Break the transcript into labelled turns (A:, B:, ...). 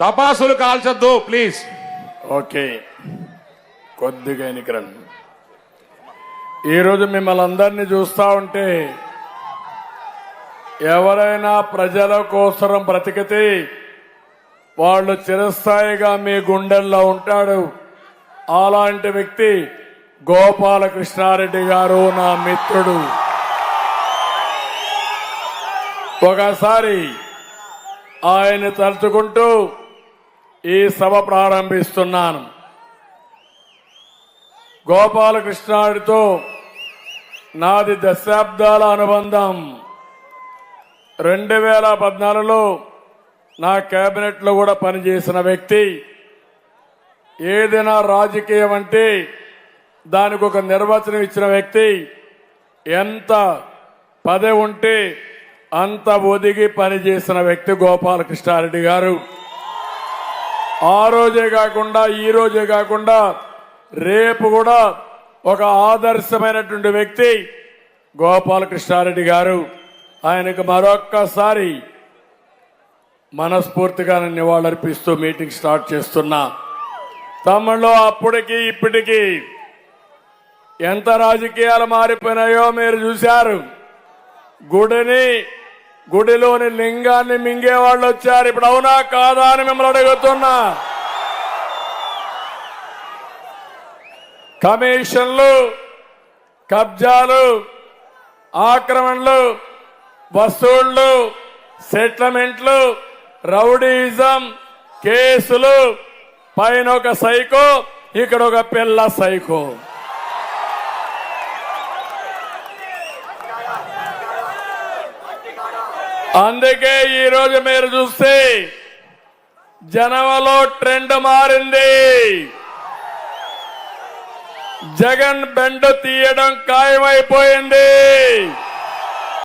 A: తపాసులు కాల్చొద్దు please.
B: Okay. కొద్దిగా ఎన్నికరండి ఈరోజు మిమ్మల్ని అందరినీ చూస్తా ఉంటే ఎవరైనా ప్రజల కోసరం బ్రతికితే వాళ్ళు చిరస్థాయిగా మీ గుండెల్లో ఉంటాడు. అలాంటి వ్యక్తి గోపాలకృష్ణారెడ్డి గారు నా మిత్రుడు. ఒకసారి ఆయన తలుచుకుంటూ ఈ సభ ప్రారంభిస్తున్నాను. గోపాలకృష్ణాడితో నాది దశాబ్దాల అనుబంధం. రెండు వేల పద్నాలుగులో నా కేబినెట్లో కూడా పనిచేసిన వ్యక్తి. ఏదైనా రాజకీయం అంటే దానికి ఒక నిర్వచనం ఇచ్చిన వ్యక్తి. ఎంత పదే ఉంటే అంత ఒదిగి పనిచేసిన వ్యక్తి గోపాలకృష్ణారెడ్డి గారు. ఆ రోజే కాకుండా ఈ రోజే కాకుండా రేపు కూడా ఒక ఆదర్శమైనటువంటి వ్యక్తి గోపాలకృష్ణారెడ్డి గారు ఆయనకు మరొక్కసారి మనస్ఫూర్తిగా నివాళులర్పిస్తూ మీటింగ్ స్టార్ట్ చేస్తున్నా. తమ్ముళ్ళు అప్పటికి ఇప్పటికీ ఎంత రాజకీయాలు మారిపోయినాయో మీరు చూశారు. గుడిని గుడిలోని లింగాన్ని మింగే వాళ్ళు వచ్చారు. ఇప్పుడు అవునా కాదా అని మిమ్మల్ని అడుగుతున్నా. కమిషన్లు కబ్జాలు ఆక్రమణలు వసూళ్ళు సెటిల్మెంట్లు రౌడీజం కేసులు పైన ఒక సైకో ఇక్కడ ఒక పిల్ల సైకో. అందుకే ఈ రోజు మీరు చూస్తే జనవలో ట్రెండ్ మారింది. జగన్ బెండ్ తీయడం ఖాయమైపోయింది.